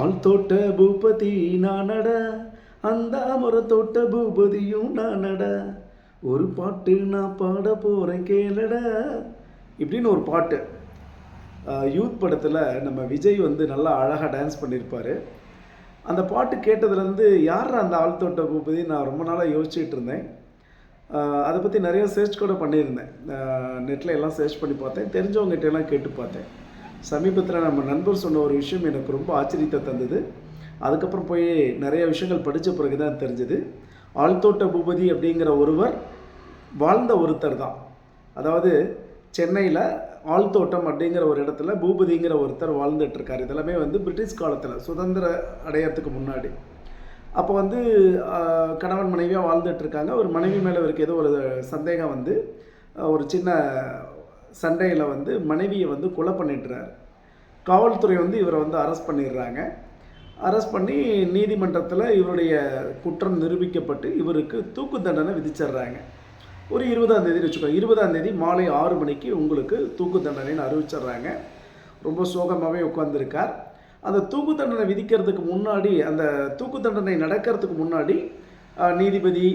ஆள் தோட்ட பூபதி நானட அந்த மர தோட்ட பூபதியும் நானட ஒரு பாட்டு நான் பாட போகிறேன் கேளட. இப்படின்னு ஒரு பாட்டு. யூத் படத்தில் நம்ம விஜய் வந்து நல்லா அழகாக டான்ஸ் பண்ணியிருப்பார் அந்த பாட்டு கேட்டதுலேருந்து யார் அந்த ஆள் தோட்ட பூபதி? நான் ரொம்ப நாளாக யோசிச்சுட்டு இருந்தேன். அதை பற்றி நிறைய சர்ச் கூட பண்ணியிருந்தேன். நெட்டில் எல்லாம் சர்ச் பண்ணி பார்த்தேன். தெரிஞ்சவங்ககிட்ட எல்லாம் கேட்டு பார்த்தேன். சமீபத்தில் நம்ம நண்பர் சொன்ன ஒரு விஷயம் எனக்கு ரொம்ப ஆச்சரியத்தை தந்தது. அதுக்கப்புறம் போய் நிறைய விஷயங்கள் படித்த பிறகு தான் தெரிஞ்சது. ஆழ்தோட்ட பூபதி அப்படிங்கிற ஒருவர் வாழ்ந்த ஒருத்தர் தான். அதாவது சென்னையில் ஆழ்தோட்டம் அப்படிங்கிற ஒரு இடத்துல பூபதிங்கிற ஒருத்தர் வாழ்ந்துட்டுருக்கார் இதெல்லாமே வந்து பிரிட்டிஷ் காலத்தில் சுதந்திர அடையறதுக்கு முன்னாடி. அப்போ வந்து கணவன் மனைவியாக வாழ்ந்துட்டு இருக்காங்க. ஒரு மனைவி மேலே இவருக்கு ஏதோ ஒரு சந்தேகம் வந்து ஒரு சின்ன சண்டையில் வந்து மனைவியை வந்து கொலை பண்ணிடுறார். காவல்துறை வந்து இவரை வந்து அரெஸ்ட் பண்ணிடுறாங்க. அரெஸ்ட் பண்ணி நீதிமன்றத்தில் இவருடைய குற்றம் நிரூபிக்கப்பட்டு இவருக்கு தூக்கு தண்டனை விதிச்சிடுறாங்க. ஒரு இருபதாம் தேதி வச்சுக்கோங்க. இருபதாம் தேதி மாலை ஆறு மணிக்கு உங்களுக்கு தூக்கு தண்டனைன்னு அறிவிச்சிடுறாங்க. ரொம்ப சோகமாகவே உட்காந்துருக்கார் அந்த தூக்கு தண்டனை விதிக்கிறதுக்கு முன்னாடி அந்த தூக்கு தண்டனை நடக்கிறதுக்கு முன்னாடி நீதிபதி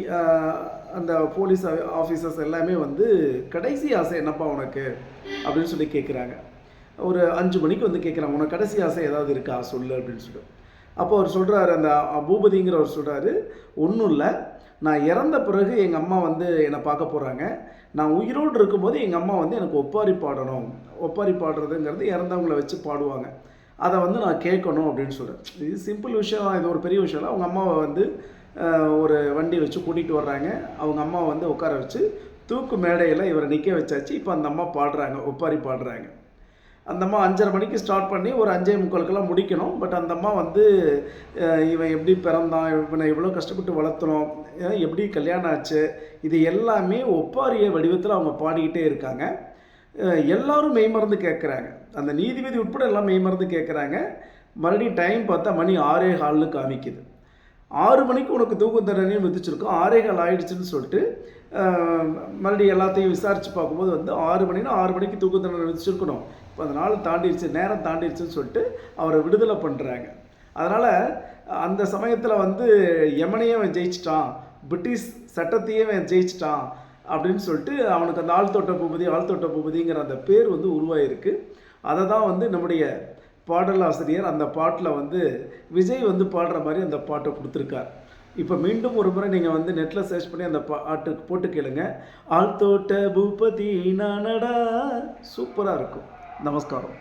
அந்த போலீஸ் ஆஃபீஸர்ஸ் எல்லாமே வந்து கடைசி ஆசை என்னப்பா உனக்கு? அப்படின்னு சொல்லி கேட்குறாங்க ஒரு அஞ்சு மணிக்கு வந்து கேட்குறாங்க உனக்கு கடைசி ஆசை ஏதாவது இருக்கா? சொல்லு அப்படின்னு சொல்லிட்டு அப்போ அவர் சொல்கிறாரு அந்த பூபதிங்கிறவர் சொல்கிறாரு ஒன்றும் இல்லை. நான் இறந்த பிறகு எங்கள் அம்மா வந்து என்னை பார்க்க போகிறாங்க நான் உயிரோடு இருக்கும்போது எங்கள் அம்மா வந்து எனக்கு ஒப்பாரி பாடணும். ஒப்பாரி பாடுறதுங்கிறது இறந்தவங்கள வச்சு பாடுவாங்க. அதை வந்து நான் கேட்கணும் அப்படின்னு சொல்கிறேன் இது சிம்பிள் விஷயம் இது ஒரு பெரிய விஷயம் இல்லை அவங்க அம்மாவை வந்து ஒரு வண்டி வச்சு கூட்டிகிட்டு வர்றாங்க. அவங்க அம்மா வந்து உட்கார வச்சு தூக்கு மேடையில் இவரை நிற்க வச்சாச்சு. இப்போ அந்த அம்மா பாடுறாங்க ஒப்பாரி பாடுறாங்க. அந்த அம்மா அஞ்சரை மணிக்கு ஸ்டார்ட் பண்ணி ஒரு அஞ்சே முக்காலுக்கெல்லாம் முடிக்கணும். பட் அந்த அம்மா வந்து இவன் எப்படி பிறந்தான் இவனை எவ்வளோ கஷ்டப்பட்டு வளர்த்தணும் எப்படி கல்யாணம் ஆச்சு இது எல்லாமே ஒப்பாரிய வடிவத்தில் அவங்க பாடிக்கிட்டே இருக்காங்க. எல்லாரும் மெய்மறந்து கேட்குறாங்க அந்த நீதிபதி உட்பட எல்லாம் மெய்மறந்து கேட்குறாங்க மறுபடியும் டைம் பார்த்தா மணி ஆறே ஹால்னு காமிக்குது. ஆறு மணிக்கு உனக்கு தூக்கு தண்டனையும் விதிச்சிருக்கோம். ஆறே கால் ஆயிடுச்சுன்னு சொல்லிட்டு மறுபடியும் எல்லாத்தையும் விசாரித்து பார்க்கும்போது வந்து ஆறு மணினா ஆறு மணிக்கு தூக்கு தண்டனை விதிச்சிருக்கணும். இப்போ அந்த நாள் தாண்டிடுச்சு நேரம் தாண்டிடுச்சுன்னு சொல்லிட்டு அவரை விடுதலை பண்ணுறாங்க அதனால் அந்த சமயத்தில் வந்து எமனையே அவன் ஜெயிச்சிட்டான் பிரிட்டிஷ் சட்டத்தையே அவன் ஜெயிச்சிட்டான் அப்படின்னு சொல்லிட்டு அவனுக்கு அந்த ஆழ்தோட்ட பூபதி ஆழ்தோட்ட பூபதிங்கிற அந்த பேர் வந்து உருவாயிருக்கு. அதை தான் வந்து நம்முடைய பாடலாசிரியர் அந்த பாட்டில் வந்து விஜய் வந்து பாடுற மாதிரி அந்த பாட்டை கொடுத்துருக்கார். இப்போ மீண்டும் ஒரு முறை நீங்கள் வந்து நெட்டில் சர்ச் பண்ணி அந்த பாட்டு போட்டு கேளுங்க. ஆழ்த்தோட்ட பூபதி நானடா. சூப்பராக இருக்கும். நமஸ்காரம்.